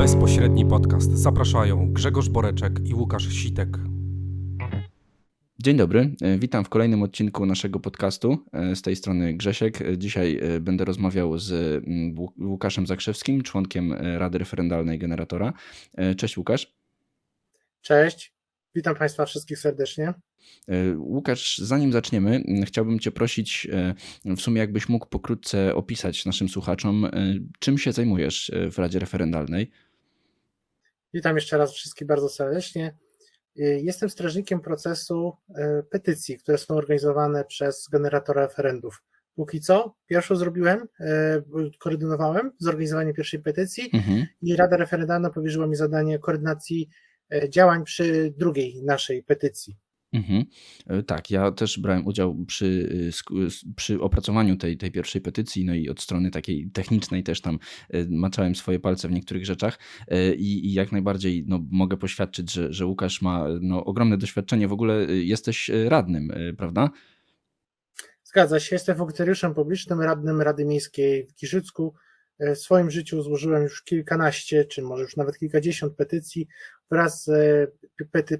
Bezpośredni podcast. Zapraszają Grzegorz Boreczek i Łukasz Sitek. Dzień dobry, e, witam w kolejnym odcinku naszego podcastu. E, z tej strony Grzesiek. E, dzisiaj będę rozmawiał z mm, Łukaszem Zakrzewskim, członkiem Rady Referendalnej Generatora. Cześć Łukasz. Cześć, witam Państwa wszystkich serdecznie. Łukasz, zanim zaczniemy, chciałbym Cię prosić, w sumie jakbyś mógł pokrótce opisać naszym słuchaczom, czym się zajmujesz w Radzie Referendalnej. Witam jeszcze raz wszystkich bardzo serdecznie. Jestem strażnikiem procesu e, petycji, które są organizowane przez generatora referendów. Póki co, pierwszą zrobiłem, e, koordynowałem zorganizowanie pierwszej petycji mhm. i Rada Referendalna powierzyła mi zadanie koordynacji działań przy drugiej naszej petycji. Mhm. E, tak, ja też brałem udział przy, y, przy opracowaniu tej, tej pierwszej petycji, no i od strony takiej technicznej też tam e, maczałem swoje palce w niektórych rzeczach e, i, i jak najbardziej no, mogę poświadczyć, że, że Łukasz ma no, ogromne doświadczenie. W ogóle jesteś radnym, prawda? Zgadza się, jestem funkcjonariuszem publicznym, radnym Rady Miejskiej w Giżycku. W swoim życiu złożyłem już kilkanaście, czy może już nawet kilkadziesiąt petycji wraz z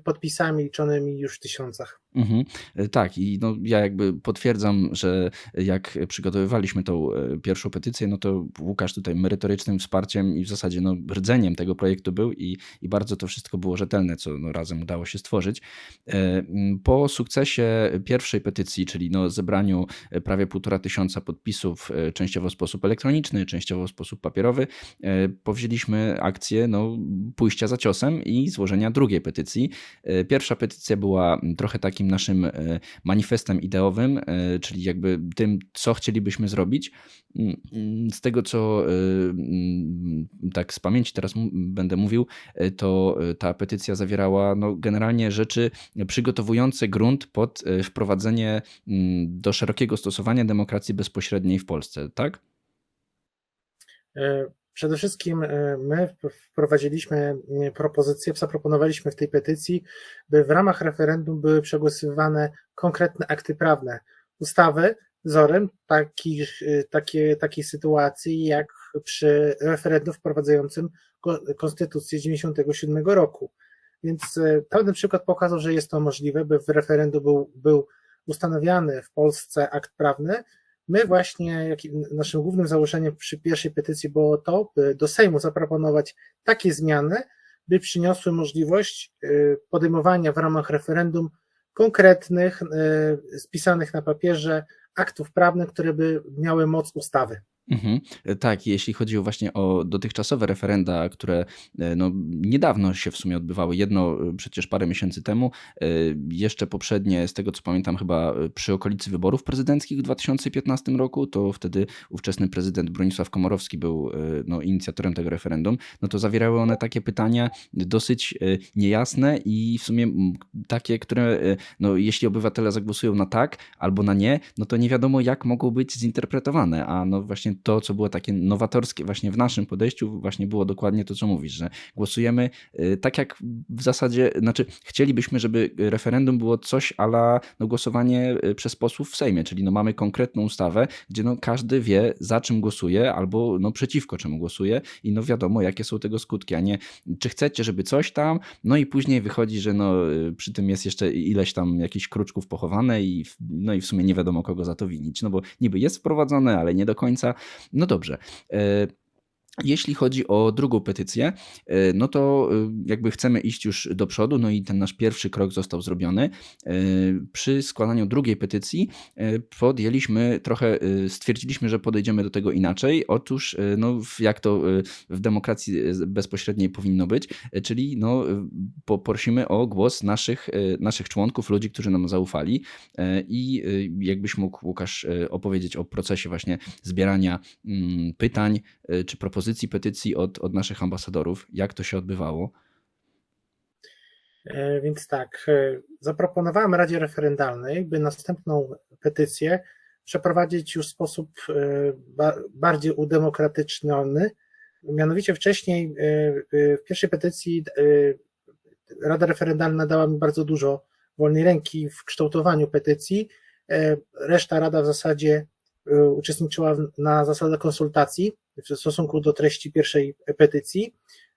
podpisami liczonymi już w tysiącach. Mhm. E, tak, i no, ja jakby potwierdzam, że jak przygotowywaliśmy tą e, pierwszą petycję, no to Łukasz tutaj merytorycznym wsparciem i w zasadzie no, rdzeniem tego projektu był i, i bardzo to wszystko było rzetelne, co no, razem udało się stworzyć. E, po sukcesie pierwszej petycji, czyli no, zebraniu prawie półtora tysiąca podpisów, częściowo w sposób elektroniczny, częściowo w sposób papierowy, powzięliśmy akcję no, pójścia za ciosem i złożenia drugiej petycji. E, pierwsza petycja była trochę takim naszym e, manifestem ideowym, e, czyli jakby tym, co chcielibyśmy zrobić. Mm, mm, z tego, co mm, tak z pamięci teraz będę mówił, to ta petycja zawierała no, generalnie rzeczy przygotowujące grunt pod wprowadzenie do szerokiego stosowania demokracji bezpośredniej w Polsce, tak? Przede wszystkim e, my wprowadziliśmy e, propozycję, zaproponowaliśmy w tej petycji, by w ramach referendum były przegłosowywane konkretne akty prawne, ustawy, wzorem takich, e, takie, takiej sytuacji jak przy referendum wprowadzającym konstytucję z 1997 roku. Więc pełny przykład pokazał, że jest to możliwe, by w referendum był, był ustanawiany w Polsce akt prawny, My właśnie, jak naszym głównym założeniem przy pierwszej petycji było to, by do Sejmu zaproponować takie zmiany, by przyniosły możliwość y, podejmowania w ramach referendum konkretnych, y, spisanych na papierze aktów prawnych, które by miały moc ustawy. Mhm. E, tak, jeśli chodzi właśnie o dotychczasowe referenda, które e, no, niedawno się w sumie odbywały, jedno e, przecież parę miesięcy temu, jeszcze poprzednie, z tego co pamiętam, chyba przy okolicy wyborów prezydenckich w 2015 roku, to wtedy ówczesny prezydent Bronisław Komorowski był no, inicjatorem tego referendum, no to zawierały one takie pytania dosyć niejasne i w sumie takie, które no, jeśli obywatele zagłosują na tak albo na nie, no to nie wiadomo jak mogą być zinterpretowane, a no właśnie to, co było takie nowatorskie właśnie w naszym podejściu, właśnie było dokładnie to, co mówisz, że głosujemy y, tak jak w zasadzie, znaczy chcielibyśmy, żeby referendum było coś ala no, głosowanie y, przez posłów w Sejmie, czyli no, mamy konkretną ustawę, gdzie no, każdy wie za czym głosuje albo no, przeciwko czemu głosuje i no wiadomo jakie są tego skutki, a nie czy chcecie, żeby coś tam, no i później wychodzi, że no, y, przy tym jest jeszcze ileś tam jakichś kruczków pochowane i no i w sumie nie wiadomo kogo za to winić, no bo niby jest wprowadzone, ale nie do końca, no dobrze. Jeśli chodzi o drugą petycję, e, no to e, jakby chcemy iść już do przodu, no i ten nasz pierwszy krok został zrobiony. E, przy składaniu drugiej petycji podjęliśmy trochę, stwierdziliśmy, że podejdziemy do tego inaczej. Otóż, no, jak to w demokracji bezpośredniej powinno być, czyli no, poprosimy o głos naszych, naszych członków, ludzi, którzy nam zaufali. I jakbyś mógł, Łukasz, opowiedzieć o procesie właśnie zbierania mm, pytań czy propozycji, pozycji petycji od, od naszych ambasadorów. Jak to się odbywało? E, więc tak, e, zaproponowałem Radzie Referendalnej, by następną petycję przeprowadzić już w sposób e, bardziej udemokratyczniony. Mianowicie wcześniej w pierwszej petycji Rada Referendalna dała mi bardzo dużo wolnej ręki w kształtowaniu petycji. Reszta Rada w zasadzie uczestniczyła na zasadach konsultacji w stosunku do treści pierwszej petycji.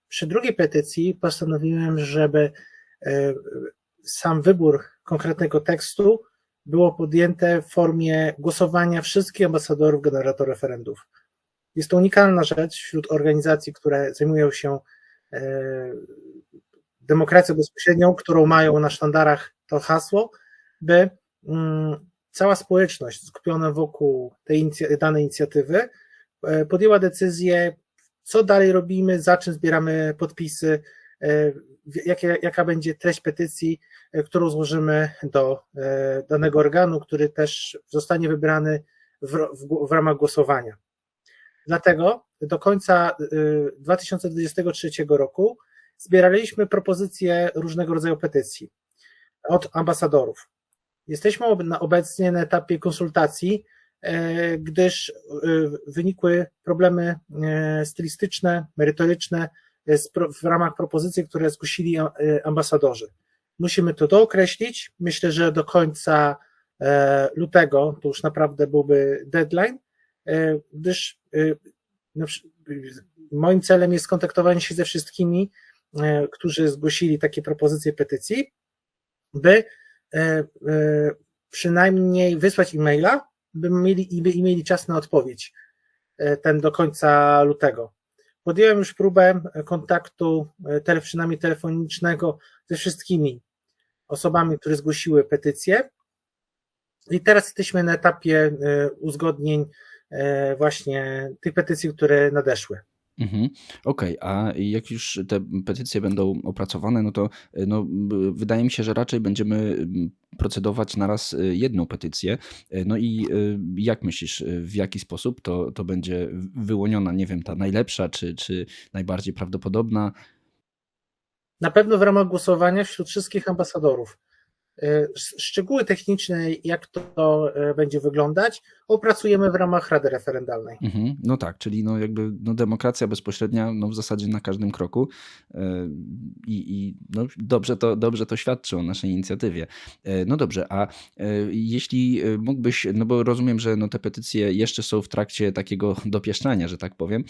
przy drugiej petycji postanowiłem, żeby e, sam wybór konkretnego tekstu było podjęte w formie głosowania wszystkich ambasadorów generator referendów. Jest to unikalna rzecz wśród organizacji, które zajmują się e, demokracją bezpośrednią, którą mają na sztandarach to hasło, by mm, cała społeczność skupiona wokół tej danej inicjatywy e, podjęła decyzję, co dalej robimy, za czym zbieramy podpisy, e, jakie, jaka będzie treść petycji, którą złożymy do danego organu, który też zostanie wybrany w, w, w ramach głosowania. Dlatego do końca 2023 roku zbieraliśmy propozycje różnego rodzaju petycji od ambasadorów. Jesteśmy obecnie na etapie konsultacji, gdyż wynikły problemy stylistyczne, merytoryczne w ramach propozycji, które zgłosili ambasadorzy. Musimy to dookreślić. Myślę, że do końca lutego to już naprawdę byłby deadline, gdyż moim celem jest kontaktowanie się ze wszystkimi, którzy zgłosili takie propozycje petycji, by przynajmniej wysłać e-maila, by mieli, by mieli czas na odpowiedź ten do końca lutego. Podjąłem już próbę kontaktu, przynajmniej telefonicznego, ze wszystkimi osobami, które zgłosiły petycję. I teraz jesteśmy na etapie uzgodnień właśnie tych petycji, które nadeszły. Mhm. Okej, a jak już te petycje będą opracowane, no to no, wydaje mi się, że raczej będziemy procedować na raz jedną petycję. No i jak myślisz, w jaki sposób to, to będzie wyłoniona, nie wiem, ta najlepsza, czy, czy najbardziej prawdopodobna? Na pewno w ramach głosowania wśród wszystkich ambasadorów. Szczegóły techniczne, jak to będzie wyglądać, opracujemy w ramach Rady Referendalnej. Mhm, no tak, czyli no jakby no demokracja bezpośrednia no w zasadzie na każdym kroku i, i no dobrze, to, dobrze to świadczy o naszej inicjatywie. No dobrze, a jeśli mógłbyś, no bo rozumiem, że no te petycje jeszcze są w trakcie takiego dopieszczania, że tak powiem,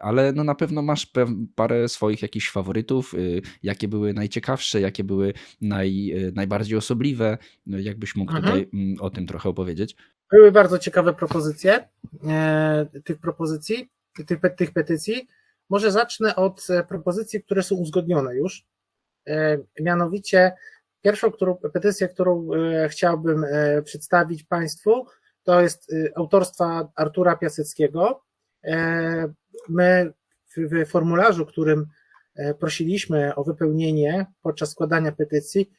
ale no na pewno masz parę swoich jakichś faworytów, jakie były najciekawsze, jakie były naj, najbardziej osobliwe, jakbyś mógł Mhm. tutaj mm, o tym trochę opowiedzieć? Były bardzo ciekawe propozycje e, tych propozycji, tych, tych petycji. Może zacznę od e, propozycji, które są uzgodnione już. E, Mianowicie pierwszą którą, petycję, którą chciałbym przedstawić Państwu, to jest autorstwa Artura Piaseckiego. My w, formularzu, którym prosiliśmy o wypełnienie podczas składania petycji,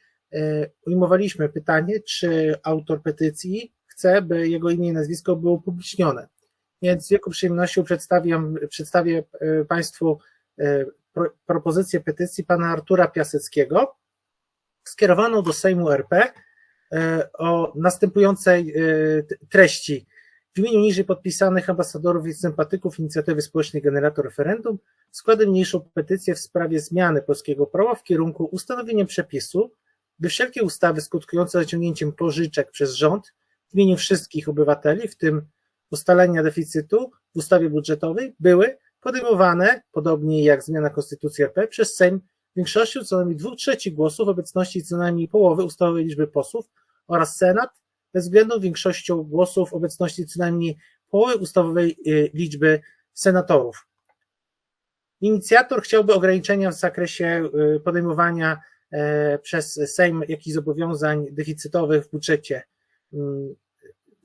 ujmowaliśmy pytanie, czy autor petycji chce, by jego imię i nazwisko było upublicznione. Więc z wielką przyjemnością przedstawiam, przedstawię e, Państwu e, pro, propozycję petycji pana Artura Piaseckiego, skierowaną do Sejmu RP e, o następującej treści. W imieniu niżej podpisanych ambasadorów i sympatyków inicjatywy społecznej Generator Referendum składam niniejszą petycję w sprawie zmiany polskiego prawa w kierunku ustanowienia przepisu, by wszelkie ustawy skutkujące zaciągnięciem pożyczek przez rząd w imieniu wszystkich obywateli, w tym ustalenia deficytu w ustawie budżetowej, były podejmowane, podobnie jak zmiana Konstytucji RP, przez Sejm większością co najmniej dwóch trzecich głosów w obecności co najmniej połowy ustawowej liczby posłów oraz Senat bezwzględną większością głosów w obecności co najmniej połowy ustawowej y, liczby senatorów. Inicjator chciałby ograniczenia w zakresie y, podejmowania e, przez Sejm jakichś zobowiązań deficytowych w budżecie.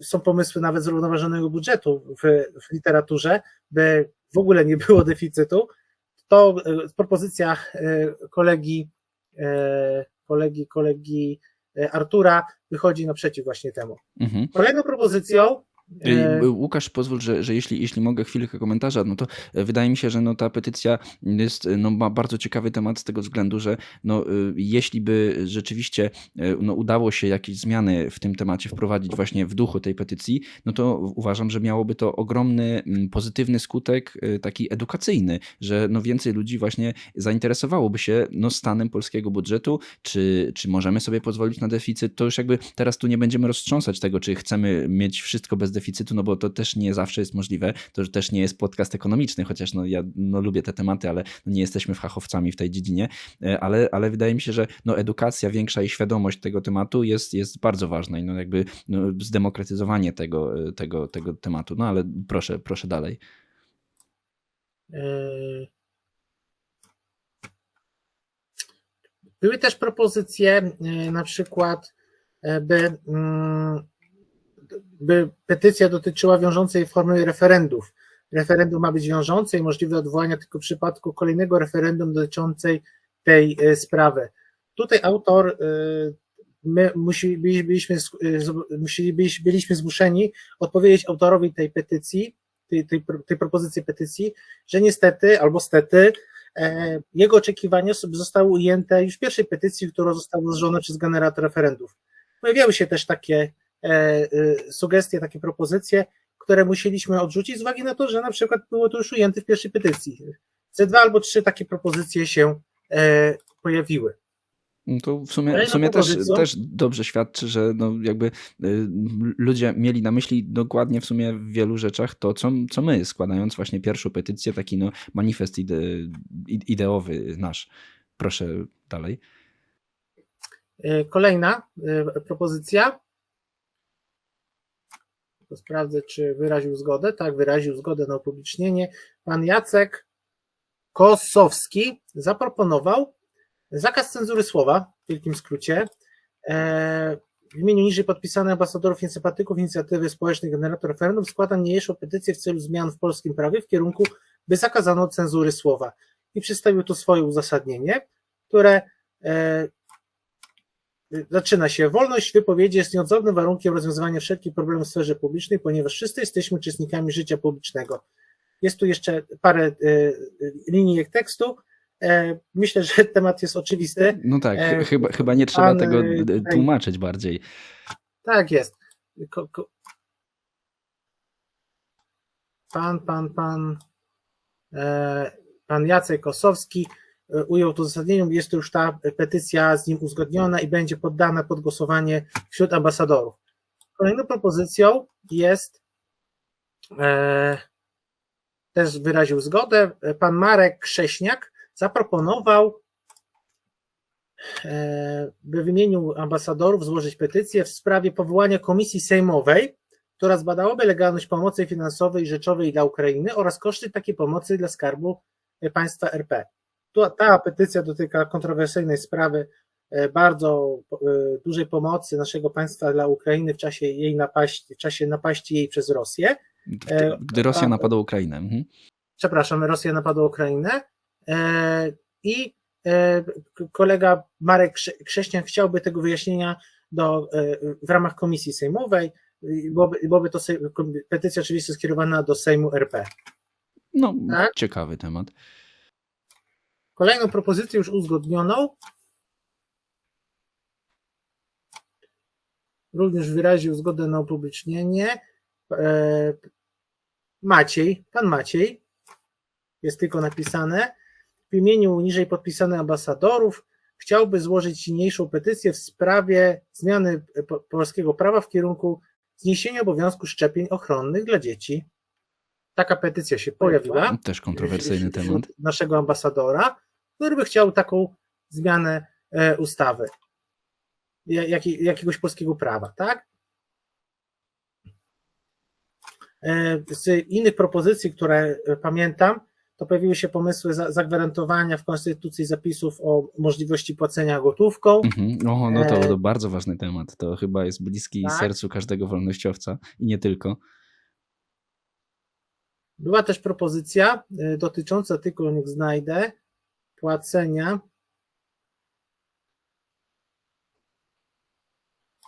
Są pomysły nawet zrównoważonego budżetu w, w literaturze, by w ogóle nie było deficytu. To e, propozycja e, kolegi, e, kolegi, kolegi e, Artura wychodzi naprzeciw właśnie temu. Mhm. Kolejną propozycją Łukasz, pozwól, że, że jeśli, jeśli mogę chwilkę komentarza, no to e, wydaje mi się, że no ta petycja jest, e, no ma bardzo ciekawy temat z tego względu, że no, y, jeśli by rzeczywiście e, no, udało się jakieś zmiany w tym temacie wprowadzić właśnie w duchu tej petycji, no to uważam, że miałoby to ogromny mm, pozytywny skutek e, taki edukacyjny, że no więcej ludzi właśnie zainteresowałoby się no, stanem polskiego budżetu, czy, czy możemy sobie pozwolić na deficyt, to już jakby teraz tu nie będziemy roztrząsać tego, czy chcemy mieć wszystko bez deficytu, deficytu, no bo to też nie zawsze jest możliwe. To też nie jest podcast ekonomiczny, chociaż no ja no, lubię te tematy, ale no nie jesteśmy fachowcami w tej dziedzinie, e, ale, ale wydaje mi się, że no edukacja większa i świadomość tego tematu jest, jest bardzo ważna i no jakby no, zdemokratyzowanie tego, e, tego, tego tematu. No ale proszę, proszę dalej. Yy, Były też propozycje, na przykład, by, mm, by petycja dotyczyła wiążącej formy referendów. Referendum ma być wiążące i możliwe odwołania tylko w przypadku kolejnego referendum dotyczącej tej yy, sprawy. Tutaj autor, yy, my byliśmy, z- musieli, byliśmy, zmuszeni odpowiedzieć autorowi tej petycji, tej, tej, tej propozycji petycji, że niestety albo stety e, jego oczekiwania zostały ujęte już w pierwszej petycji, która została złożona przez generator referendów. Pojawiały się też takie e, e, sugestie, takie propozycje, które musieliśmy odrzucić z uwagi na to, że na przykład było to już ujęte w pierwszej petycji. Ze dwa albo trzy takie propozycje się e, pojawiły. No To w sumie, w sumie też, też dobrze świadczy, że no jakby ludzie mieli na myśli dokładnie w sumie w wielu rzeczach to, co, co my, składając właśnie pierwszą petycję, taki no manifest ide, ideowy nasz. Proszę dalej. E, Kolejna e, propozycja. To Sprawdzę, czy wyraził zgodę. Tak, wyraził zgodę na upublicznienie. Pan Jacek Kosowski zaproponował zakaz cenzury słowa, w wielkim skrócie. E, W imieniu niżej podpisanych ambasadorów i sympatyków inicjatywy społecznej Generator Referendum składam niniejszą petycję w celu zmian w polskim prawie w kierunku, by zakazano cenzury słowa. I przedstawił tu swoje uzasadnienie, które e, zaczyna się. Wolność wypowiedzi jest nieodzownym warunkiem rozwiązywania wszelkich problemów w sferze publicznej, ponieważ wszyscy jesteśmy uczestnikami życia publicznego. Jest tu jeszcze parę e, linijek tekstu. E, Myślę, że temat jest oczywisty. No tak, E, ch- chyba, chyba nie trzeba pan, tego tłumaczyć bardziej. Tak jest. Ko, ko, pan, pan, pan, e, pan Jacek Kosowski e, ujął to uzasadnienie. Jest to już ta petycja z nim uzgodniona i będzie poddana pod głosowanie wśród ambasadorów. Kolejną propozycją jest, e, też wyraził zgodę, e, pan Marek Krześniak zaproponował e, by w imieniu ambasadorów złożyć petycję w sprawie powołania komisji sejmowej, która zbadałaby legalność pomocy finansowej i rzeczowej dla Ukrainy oraz koszty takiej pomocy dla skarbu państwa RP. Tu- Ta petycja dotyka kontrowersyjnej sprawy e, bardzo e, dużej pomocy naszego państwa dla Ukrainy w czasie jej napaści, w czasie napaści jej przez Rosję. E, Gdy Rosja a- napadła Ukrainę. Mhm. przepraszam, Rosja napadła Ukrainę e, i e, kolega Marek Krze- Krześniak chciałby tego wyjaśnienia do, e, w ramach komisji sejmowej, byłoby, byłoby to petycja oczywiście skierowana do Sejmu RP. No, Tak? ciekawy temat. Kolejną propozycję już uzgodnioną. Również wyraził zgodę na upublicznienie. E, Maciej, pan Maciej, jest tylko napisane, w imieniu niżej podpisanych ambasadorów chciałby złożyć niniejszą petycję w sprawie zmiany po- polskiego prawa w kierunku zniesienia obowiązku szczepień ochronnych dla dzieci. Taka petycja się pojawiła. Też kontrowersyjny temat. naszego ambasadora, który by chciał taką zmianę e, ustawy, ja- jaki- jakiegoś polskiego prawa, tak? E, Z innych propozycji, które e, pamiętam, to pojawiły się pomysły za- zagwarantowania w Konstytucji zapisów o możliwości płacenia gotówką. Mhm. No, no to, to bardzo ważny temat. To chyba jest bliski tak. sercu każdego wolnościowca i nie tylko. Była też propozycja dotycząca, tylko niech znajdę, płacenia.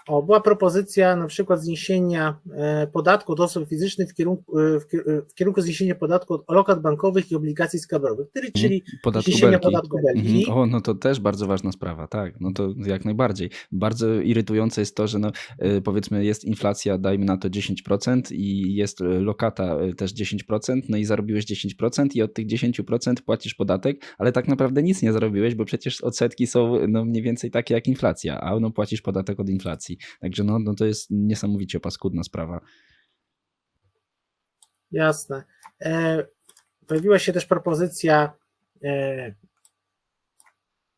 O, była propozycja na przykład zniesienia e, podatku od osób fizycznych w kierunku, e, w e, w kierunku zniesienia podatku od lokat bankowych i obligacji skarbowych, czyli, czyli Podatku zniesienia Belki. podatku Belki. Mhm. O, no to też bardzo ważna sprawa, tak, no to jak najbardziej. Bardzo irytujące jest to, że no, powiedzmy jest inflacja, dajmy na to 10% i jest lokata też 10%, no i zarobiłeś 10% i od tych 10% płacisz podatek, ale tak naprawdę nic nie zarobiłeś, bo przecież odsetki są no mniej więcej takie jak inflacja, a no płacisz podatek od inflacji. Także no, no to jest niesamowicie paskudna sprawa. Jasne. E, pojawiła się też propozycja e,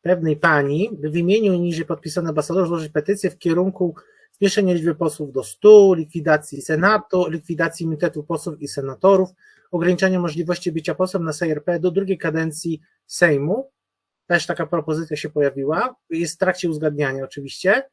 pewnej pani, by w imieniu niżej podpisany ambasador złożyć petycję w kierunku zwiększenia liczby posłów do 100, likwidacji Senatu, likwidacji immunitetu posłów i senatorów, ograniczenia możliwości bycia posłem na SRP do drugiej kadencji Sejmu. Też taka propozycja się pojawiła. Jest w trakcie uzgadniania oczywiście.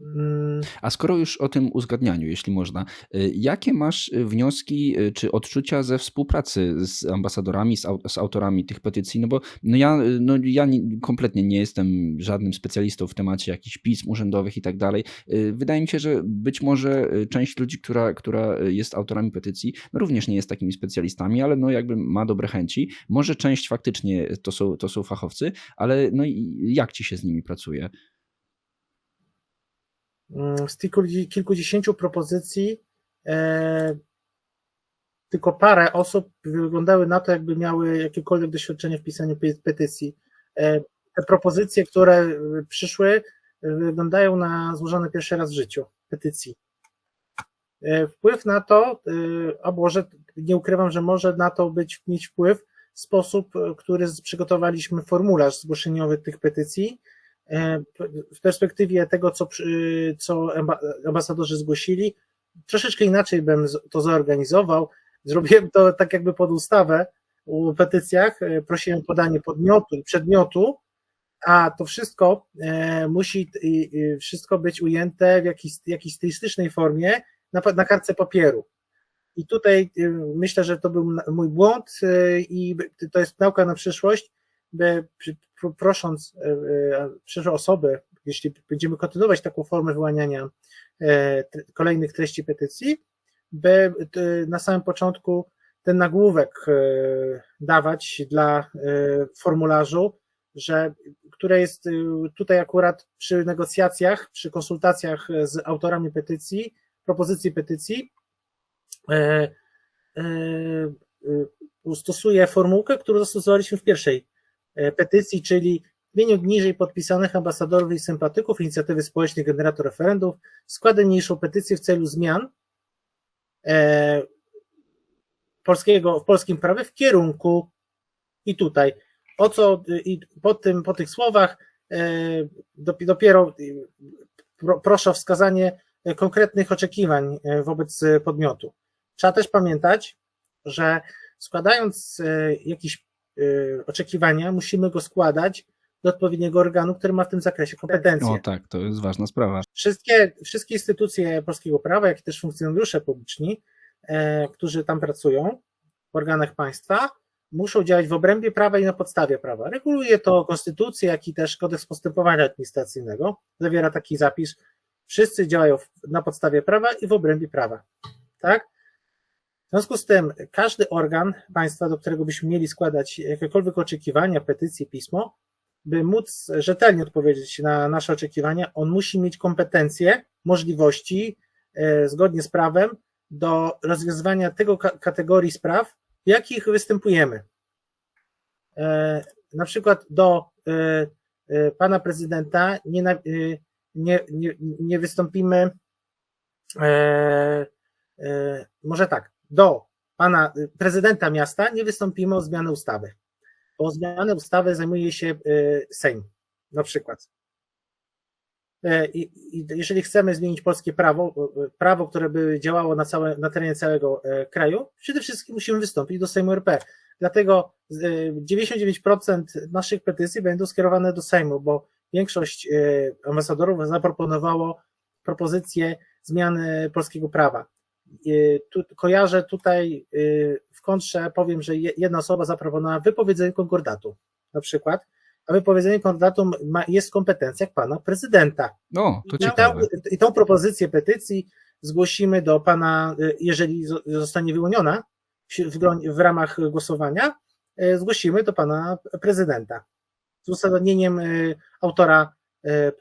Mm, A skoro już o tym uzgadnianiu, jeśli można, y, jakie masz y, wnioski y, czy odczucia ze współpracy z ambasadorami, z, au, z autorami tych petycji? No bo no ja, no ja nie, kompletnie nie jestem żadnym specjalistą w temacie jakichś pism urzędowych i tak dalej. Wydaje mi się, że być może część ludzi, która, która jest autorami petycji, no również nie jest takimi specjalistami, ale no jakby ma dobre chęci. Może część faktycznie to są, to są fachowcy, ale no jak ci się z nimi pracuje? Mm, z kilkudziesięciu propozycji e, tylko parę osób wyglądały na to, jakby miały jakiekolwiek doświadczenie w pisaniu pe- petycji. E, te propozycje, które e, przyszły, wyglądają na złożone pierwszy raz w życiu petycji. Wpływ na to, a może nie ukrywam, że może na to być, mieć wpływ sposób, który przygotowaliśmy formularz zgłoszeniowy tych petycji, w perspektywie tego, co, co amba- ambasadorzy zgłosili, troszeczkę inaczej bym to zorganizował. Zrobiłem to tak jakby pod ustawę u petycjach, e, prosiłem o podanie podmiotu i przedmiotu, a to wszystko e, musi wszystko być ujęte w jakiejś, jakiejś stylistycznej formie na, na kartce papieru. I tutaj e, myślę, że to był mój błąd e, i to jest nauka na przyszłość, prosząc e, e, przyszłe osoby, jeśli będziemy kontynuować taką formę wyłaniania e, kolejnych treści petycji, by na samym początku ten nagłówek dawać dla formularzu, że, które jest tutaj akurat przy negocjacjach, przy konsultacjach z autorami petycji, propozycji petycji, stosuje formułkę, którą zastosowaliśmy w pierwszej petycji, czyli w imieniu niżej podpisanych ambasadorów i sympatyków inicjatywy społecznej generator referendów składa niniejszą petycję w celu zmian e, polskiego, w polskim prawie w kierunku i tutaj. O co i po, tym, po tych słowach e, dop- dopiero e, pro, proszę o wskazanie e, konkretnych oczekiwań e, wobec e, podmiotu. Trzeba też pamiętać, że składając e, jakieś e, oczekiwania, musimy go składać do odpowiedniego organu, który ma w tym zakresie kompetencje. O tak, to jest ważna sprawa. Wszystkie, wszystkie instytucje polskiego prawa, jak i też funkcjonariusze publiczni, e, którzy tam pracują w organach państwa, muszą działać w obrębie prawa i na podstawie prawa. Reguluje to konstytucja, jak i też kodeks postępowania administracyjnego. Zawiera taki zapis. Wszyscy działają na podstawie prawa i w obrębie prawa. Tak? Związku z tym każdy organ państwa, do którego byśmy mieli składać jakiekolwiek oczekiwania, petycje, pismo, by móc rzetelnie odpowiedzieć na nasze oczekiwania, on musi mieć kompetencje, możliwości, e, zgodnie z prawem, do rozwiązywania tego ka- kategorii spraw, w jakich występujemy. E, Na przykład do e, pana prezydenta nie, nie, nie, nie wystąpimy, może tak, do pana prezydenta miasta nie wystąpimy o zmianę ustawy bo zmianę ustawy zajmuje się y, Sejm, na przykład. E, I, jeżeli chcemy zmienić polskie prawo, y, prawo, które by działało na, całe, na terenie całego e, kraju, przede wszystkim musimy wystąpić do Sejmu RP. Dlatego y, 99% naszych petycji będą skierowane do Sejmu, bo większość y, ambasadorów zaproponowało propozycję zmiany polskiego prawa. Y, Tu, kojarzę tutaj y, w kontrze, powiem, że je- jedna osoba zaproponowała wypowiedzenie konkordatu, na przykład, a wypowiedzenie konkordatu ma, jest w kompetencjach pana prezydenta. O, to I ciekawe. I tą propozycję petycji zgłosimy do pana, y, jeżeli zo- zostanie wyłoniona w, w, ramach głosowania, zgłosimy do pana prezydenta z uzasadnieniem autora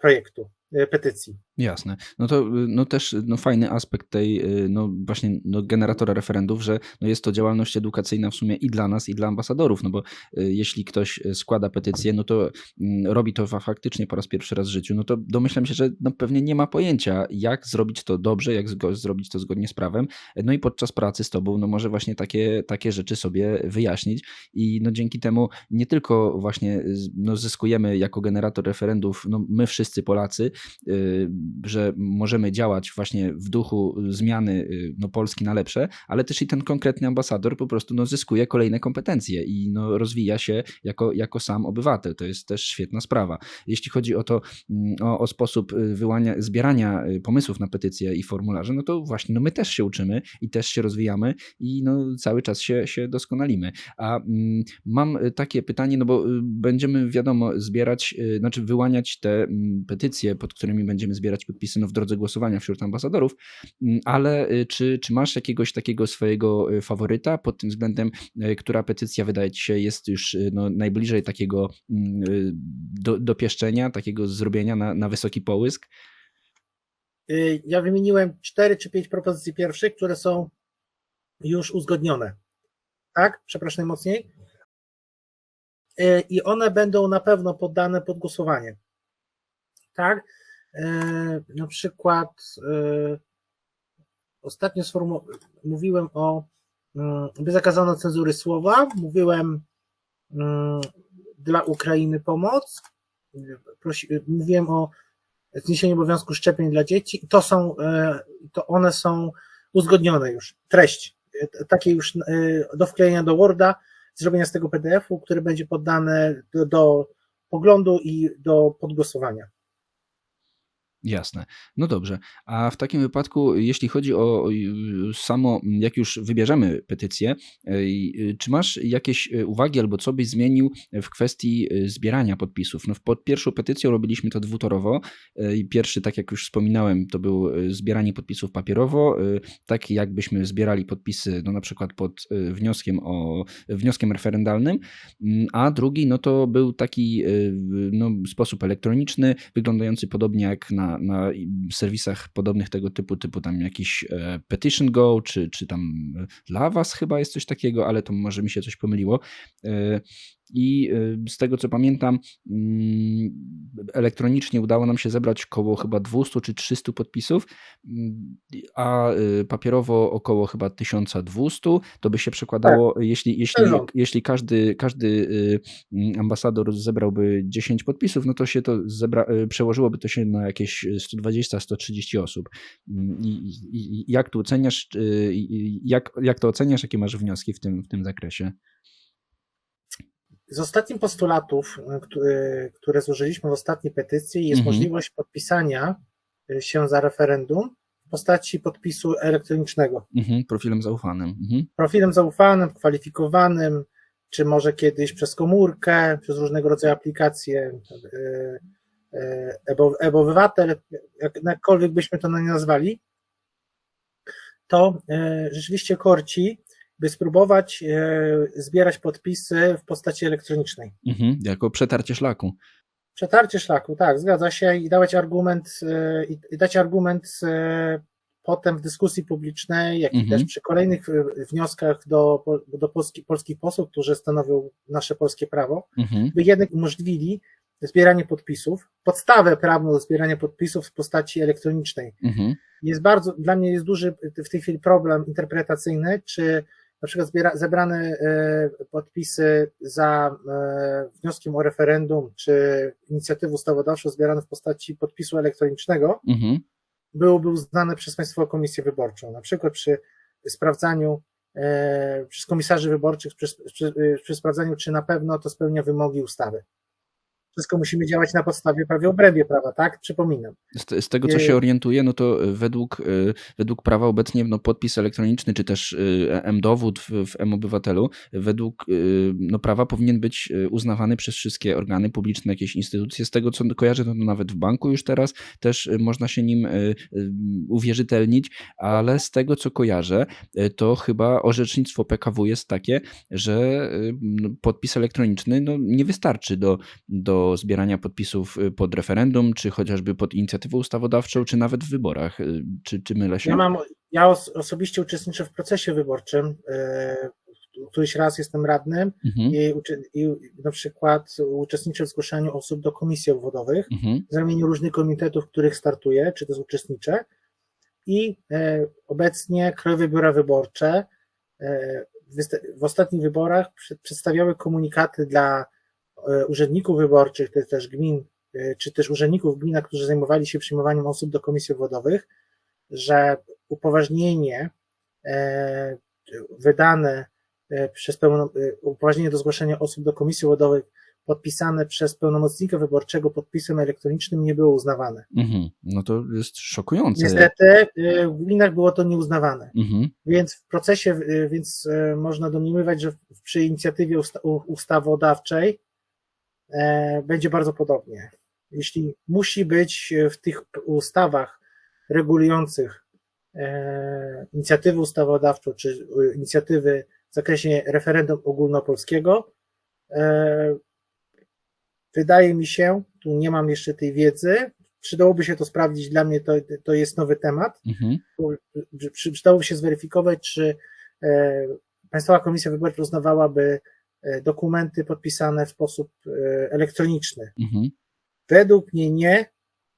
projektu, petycji. Jasne. No to no też no fajny aspekt tej y, no właśnie no generatora referendów, że no jest to działalność edukacyjna w sumie i dla nas, i dla ambasadorów, no bo y, jeśli ktoś składa petycję, no to mm, robi to fa- faktycznie po raz pierwszy raz w życiu, no to domyślam się, że no pewnie nie ma pojęcia, jak zrobić to dobrze, jak zrobić to zgodnie z prawem. No i podczas pracy z tobą, no może właśnie takie, takie rzeczy sobie wyjaśnić i no dzięki temu nie tylko właśnie no zyskujemy jako generator referendów, no my wszyscy Polacy, y, że możemy działać właśnie w duchu zmiany y, no, Polski na lepsze, ale też i ten konkretny ambasador po prostu no, zyskuje kolejne kompetencje i no, rozwija się jako, jako sam obywatel. To jest też świetna sprawa. Jeśli chodzi o to, mm, o, o sposób y, wyłania, zbierania y, pomysłów na petycje i formularze, no to właśnie no, my też się uczymy i też się rozwijamy i no, cały czas się, się doskonalimy. A mm, mam takie pytanie, no bo będziemy, wiadomo, zbierać, znaczy wyłaniać te mm, petycje, pod którymi będziemy zbierać podpisy no, w drodze głosowania wśród ambasadorów, mm, ale y, czy, czy masz jakiegoś takiego swojego y, faworyta pod tym względem, y, która petycja wydaje ci się jest już no, najbliżej takiego mm, do, dopieszczenia, takiego zrobienia na, na wysoki połysk? Ja wymieniłem cztery czy pięć propozycji pierwszych, które są już uzgodnione. Tak? Przepraszam najmocniej. I one będą na pewno poddane pod głosowanie. Tak? Y, Na przykład y, ostatnio mówiłem o, mm, by zakazano cenzury słowa, mówiłem mm, dla Ukrainy pomoc, prosi, mówiłem o zniesieniu obowiązku szczepień dla dzieci. To są, e, to one są uzgodnione już. Treść, e, takie już e, do wklejenia do Worda, zrobienia z tego PDF-u, który będzie poddane do, do poglądu i do podgłosowania. Jasne. No dobrze. A w takim wypadku, jeśli chodzi o samo, jak już wybierzemy petycję, y, czy masz jakieś y, uwagi albo co byś zmienił w kwestii y, zbierania podpisów? No pod pierwszą petycją robiliśmy to dwutorowo. Pierwszy, tak jak już wspominałem, to był zbieranie podpisów papierowo, tak jakbyśmy zbierali podpisy, no na przykład pod wnioskiem o wnioskiem referendalnym, Mm, a drugi, no to był taki no, sposób elektroniczny, wyglądający podobnie jak na, na serwisach podobnych tego typu, typu tam jakiś e, Petition Go, czy, czy tam e, Lavas chyba jest coś takiego, ale to może mi się coś pomyliło. I e, z tego co pamiętam, mm, elektronicznie udało nam się zebrać około chyba 200 czy 300 podpisów, mm, a e, papierowo około chyba 1200. To by się przekładało, jeśli, jeśli, rząd. jeśli każdy, każdy y, mm, ambasador zebrałby 10 podpisów, no to się to zebra, y, przełożyłoby to się na jakieś 120-130 osób. I, i, jak to oceniasz, y, jak, jak to oceniasz, jakie masz wnioski w tym, w tym zakresie? Z ostatnich postulatów, e, które, które złożyliśmy w ostatniej petycji, jest Mhm. możliwość podpisania e, się za referendum w postaci podpisu elektronicznego. Mhm, profilem zaufanym. Mhm. profilem zaufanym, kwalifikowanym, czy może kiedyś przez komórkę, przez różnego rodzaju aplikacje, e, e, e-obywatel, jak- jakkolwiek byśmy to nie nazwali, to e, rzeczywiście korci, by spróbować e, zbierać podpisy w postaci elektronicznej. Mhm, jako przetarcie szlaku. Przetarcie szlaku, tak, zgadza się i dawać argument, e, i dać argument e, potem w dyskusji publicznej, jak i Mhm. też przy kolejnych wnioskach do, do polski, polskich posłów, którzy stanowią nasze polskie prawo, Mhm. by jednak umożliwili zbieranie podpisów, podstawę prawną do zbierania podpisów w postaci elektronicznej. Mhm. Jest bardzo, dla mnie jest duży w tej chwili problem interpretacyjny, czy na przykład zbiera, zebrane e, podpisy za e, wnioskiem o referendum, czy inicjatywę ustawodawczą zbierane w postaci podpisu elektronicznego, Mhm. byłoby uznane przez Państwową Komisję Wyborczą. Na przykład przy sprawdzaniu e, przez komisarzy wyborczych, przy, przy, przy sprawdzaniu, czy na pewno to spełnia wymogi ustawy. Wszystko musimy działać na podstawie prawie obrębie prawa, tak? Przypominam. Z, z tego, co się orientuję, no to y, według, y, według prawa obecnie no, podpis elektroniczny, czy też y, M-dowód w, w M-obywatelu, według y, no, prawa powinien być y, uznawany przez wszystkie organy publiczne, jakieś instytucje. Z tego, co kojarzę, to nawet w banku już teraz też y, można się nim y, y, uwierzytelnić, ale z tego, co kojarzę, y, to chyba orzecznictwo PKW jest takie, że y, no, podpis elektroniczny no, nie wystarczy do, do do zbierania podpisów y, pod referendum, czy chociażby pod inicjatywą ustawodawczą, czy nawet w wyborach. Y, Czy, czy mylę się? Ja mam, ja os- osobiście uczestniczę w procesie wyborczym. e, Któryś raz jestem radnym Mhm, i, i na przykład uczestniczę w zgłaszaniu osób do komisji obwodowych mhm, z ramienia różnych komitetów, w których startuję, czy też uczestniczę. I e, obecnie Krajowe Biura Wyborcze e, w ostatnich wyborach przedstawiały komunikaty dla urzędników wyborczych, czy też gmin, e, czy też urzędników w gminach, którzy zajmowali się przyjmowaniem osób do komisji obwodowych, że upoważnienie e, wydane e, przez pełno, e, upoważnienie do zgłaszania osób do komisji obwodowych podpisane przez pełnomocnika wyborczego podpisem elektronicznym nie było uznawane. mhm. No to jest szokujące. Niestety e, w gminach było to nieuznawane. Mhm, Więc w procesie, e, więc e, można domniemywać, że w- przy inicjatywie ustawodawczej e, będzie bardzo podobnie. Jeśli musi być e, w tych ustawach regulujących e, inicjatywę ustawodawczą czy e, inicjatywy w zakresie referendum ogólnopolskiego, e, wydaje mi się, tu nie mam jeszcze tej wiedzy, przydałoby się to sprawdzić, dla mnie to, to jest nowy temat, mhm, przy- przy- przydałoby się zweryfikować, czy e, Państwowa Komisja Wyborcza uznawałaby e, dokumenty podpisane w sposób e, elektroniczny. mhm, Według mnie nie,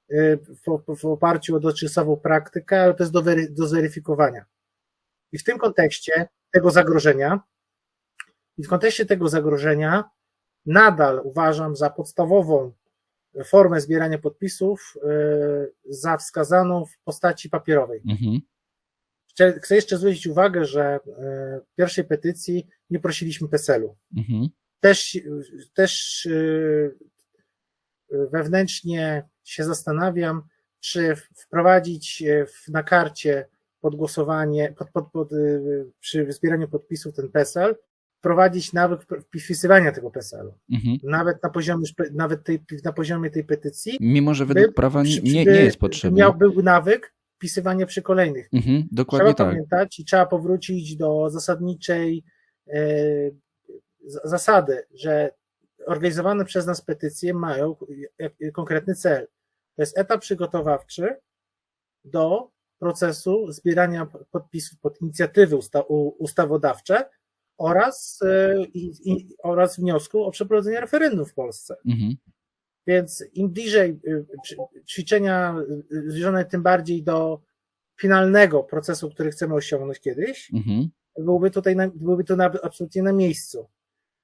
e, w, w oparciu o dotychczasową praktykę, ale to jest do, wery, do zweryfikowania. I w tym kontekście tego zagrożenia, i w kontekście tego zagrożenia nadal uważam za podstawową formę zbierania podpisów e, za wskazaną w postaci papierowej. mhm, Chcę jeszcze zwrócić uwagę, że e, w pierwszej petycji nie prosiliśmy PESEL-u. mhm, Też, też e, wewnętrznie się zastanawiam, czy wprowadzić w- na karcie pod głosowanie, pod, pod, pod, e, przy zbieraniu podpisów ten PESEL, wprowadzić nawyk wpisywania tego PESEL-u. mhm. Nawet na poziomie, nawet tej, na poziomie tej petycji. Mimo, że według by- prawa nie, nie jest potrzebny. Miał, był nawyk wpisywania przy kolejnych. Mhm, Trzeba dokładnie tak. pamiętać i trzeba powrócić do zasadniczej zasady, że organizowane przez nas petycje mają konkretny cel. To jest etap przygotowawczy do procesu zbierania podpisów pod inicjatywy usta- ustawodawcze oraz, e, i, i, oraz wniosku o przeprowadzenie referendum w Polsce. Mhm, Więc im bliżej y, ćwiczenia y, zbliżone tym bardziej do finalnego procesu, który chcemy osiągnąć kiedyś, mhm, byłoby tutaj na, to na, absolutnie na miejscu.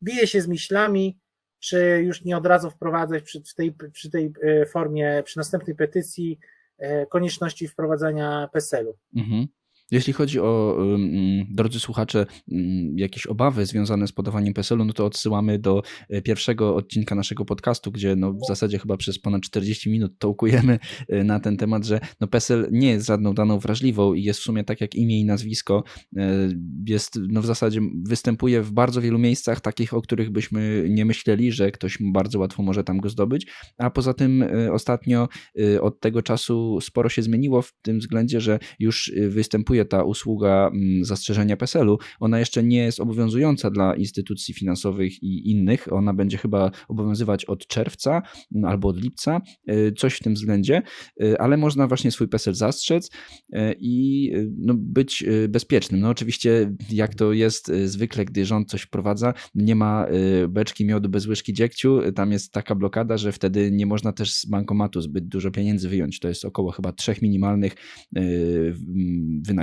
Bije się z myślami, czy już nie od razu wprowadzać przy, tej, przy tej e, formie, przy następnej petycji e, konieczności wprowadzania PESEL-u. mhm. Jeśli chodzi o, ym, drodzy słuchacze, ym, jakieś obawy związane z podawaniem PESEL-u, no to odsyłamy do e, pierwszego odcinka naszego podcastu, gdzie no w zasadzie chyba przez ponad 40 minut tołkujemy e, na ten temat, że no PESEL nie jest żadną daną wrażliwą i jest w sumie tak jak imię i nazwisko, e, jest no w zasadzie występuje w bardzo wielu miejscach, takich, o których byśmy nie myśleli, że ktoś bardzo łatwo może tam go zdobyć, a poza tym ostatnio od tego czasu sporo się zmieniło w tym względzie, że już e, występuje ta usługa mm, zastrzeżenia PESEL-u. Ona jeszcze nie jest obowiązująca dla instytucji finansowych i innych. Ona będzie chyba obowiązywać od czerwca mm, albo od lipca, e, coś w tym względzie, e, ale można właśnie swój PESEL zastrzec e, i no, być bezpiecznym. No oczywiście jak to jest zwykle, gdy rząd coś wprowadza, nie ma beczki miodu bez łyżki dziegciu, tam jest taka blokada, że wtedy nie można też z bankomatu zbyt dużo pieniędzy wyjąć. To jest około chyba trzech minimalnych e, w-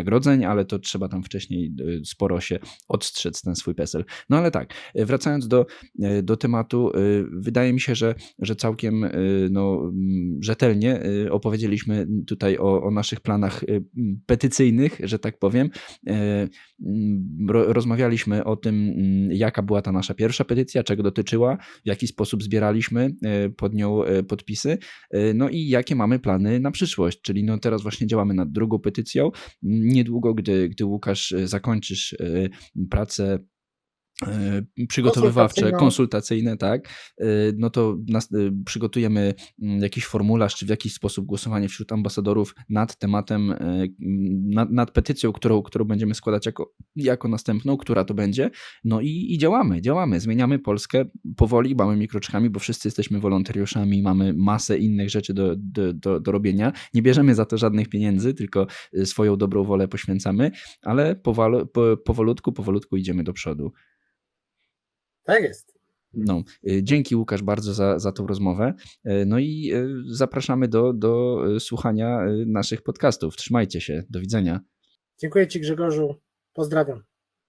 wynagrodzeń, ale to trzeba tam wcześniej e, sporo się odstrzec ten swój PESEL. No ale tak, e, wracając do, e, do tematu, wydaje mi się, że, że całkiem no, mm, rzetelnie opowiedzieliśmy tutaj o, o naszych planach e, m, petycyjnych, że tak powiem. Mm, ro- Rozmawialiśmy o tym, mm, jaka była ta nasza pierwsza petycja, czego dotyczyła, w jaki sposób zbieraliśmy pod nią podpisy, no i jakie mamy plany na przyszłość. Czyli no teraz właśnie działamy nad drugą petycją. Niedługo, gdy, gdy Łukasz e, zakończysz e, pracę przygotowywawcze, Konsultacyjną. konsultacyjne, tak, e, no to nas, e, przygotujemy mm, jakiś formularz, czy w jakiś sposób głosowanie wśród ambasadorów nad tematem, e, nad, nad petycją, którą, którą będziemy składać jako, jako następną, która to będzie, no i, i działamy, działamy, zmieniamy Polskę powoli, małymi kroczkami, bo wszyscy jesteśmy wolontariuszami, mamy masę innych rzeczy do, do, do, do robienia, nie bierzemy za to żadnych pieniędzy, tylko e, swoją dobrą wolę poświęcamy, ale powolu, po, powolutku, powolutku idziemy do przodu. Tak jest. No, y, dzięki Łukasz bardzo za, za tą rozmowę. Y, No i y, zapraszamy do, do słuchania naszych podcastów. Trzymajcie się. Do widzenia. Dziękuję Ci Grzegorzu. Pozdrawiam.